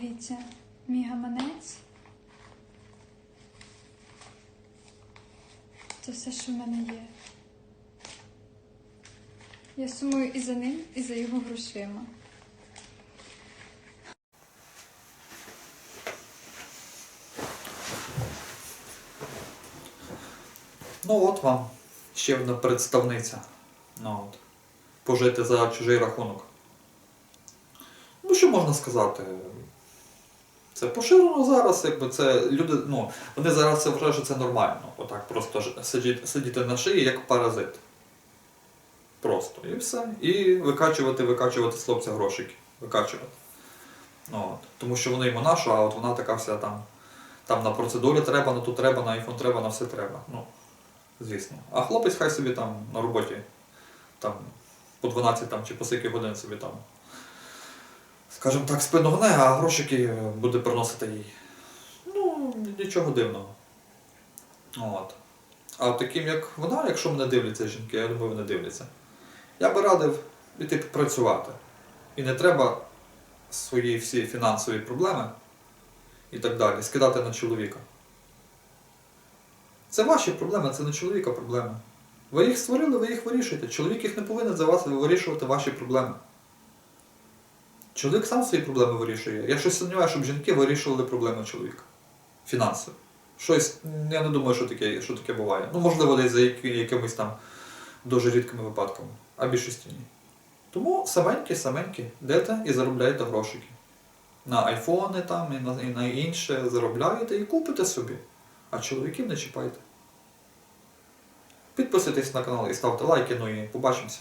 Дивіться, мій гаманець. Це все, що в мене є. Я сумую і за ним, і за його грошима. Ну от вам ще одна представниця. Ну, от. Пожити за чужий рахунок. Ну, що можна сказати? Це поширено зараз, якби це люди, ну, вони зараз це вважають, що це нормально. Отак просто сидіти, сидіти на шиї як паразит. Просто. І все. І викачувати, викачувати з хлопця грошики. Викачувати. От. Тому що вони йому наша, а от вона така вся там. Там на процедурі треба, на ту треба, на айфон треба, на все треба. Ну, звісно. А хлопець хай собі там на роботі там по 12 там, чи по скільки годин собі там, скажімо так, спину гне, а грошики буде приносити їй. Ну, нічого дивного. От. А таким, як вона, якщо мене дивляться жінки, я думаю, вони дивляться. Я би радив піти працювати. І не треба свої всі фінансові проблеми і так далі скидати на чоловіка. Це ваші проблеми, це не чоловіка проблеми. Ви їх створили, ви їх вирішуєте. Чоловік їх не повинен за вас вирішувати ваші проблеми. Чоловік сам свої проблеми вирішує. Я щось сумніваюся, щоб жінки вирішували проблеми чоловіка. Фінансові. Щось, я не думаю, що таке, що таке буває. Ну, можливо, десь за якимись там дуже рідкими випадками, а більшості ні. Тому саменькі, саменькі, йдете і заробляєте грошики. На айфони там і на, і на інше заробляєте і купите собі. А чоловіків не чіпайте. Підписуйтесь на канал і ставте лайки, ну і побачимося.